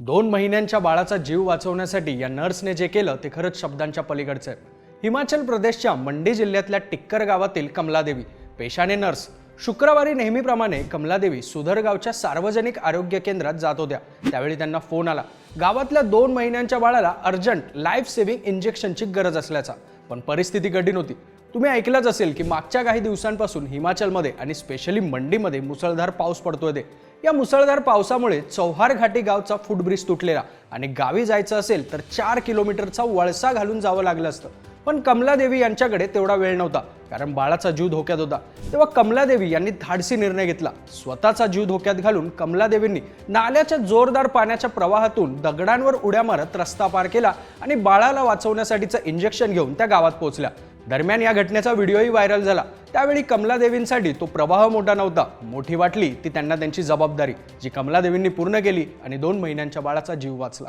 दोन महिन्यांच्या बाळाचा जीव वाचवण्यासाठी या नर्सने जे केलं ते खरंच शब्दांच्या पलीकडचं आहे. हिमाचल प्रदेशच्या मंडी जिल्ह्यातल्या टिक्कर गावातील कमलादेवी पेशाने नर्स शुक्रवारी नेहमीप्रमाणे कमलादेवी सुधरगावच्या सार्वजनिक आरोग्य केंद्रात जात होत्या. त्यावेळी त्यांना फोन आला. गावातल्या दोन महिन्यांच्या बाळाला अर्जंट लाईफ सेव्हिंग इंजेक्शनची गरज असल्याचा पण परिस्थिती कठीण होती. तुम्ही ऐकलंच असेल की मागच्या काही दिवसांपासून हिमाचलमध्ये आणि स्पेशली मंडीमध्ये मुसळधार पाऊस पडतोय ते. या मुसळधार पावसामुळे चौहार घाटी गावचा फुटब्रिज तुटलेला आणि गावी जायचं असेल तर चार किलोमीटरचा वळसा घालून जावं लागलं असतं. पण कमलादेवी यांच्याकडे तेवढा वेळ नव्हता. कारण बाळाचा जीव धोक्यात होता. तेव्हा कमलादेवी यांनी धाडसी निर्णय घेतला. स्वतःचा जीव धोक्यात घालून कमलादेवींनी नाल्याच्या जोरदार पाण्याच्या प्रवाहातून दगडांवर उड्या मारत रस्ता पार केला आणि बाळाला वाचवण्यासाठीचं इंजेक्शन घेऊन त्या गावात पोहोचल्या. दरम्यान या घटनेचा व्हिडिओही व्हायरल झाला. त्यावेळी कमलादेवींसाठी तो प्रवाह मोठा नव्हता. मोठी वाटली ती त्यांना त्यांची जबाबदारी जी कमलादेवींनी पूर्ण केली आणि दोन महिन्यांच्या बाळाचा जीव वाचला.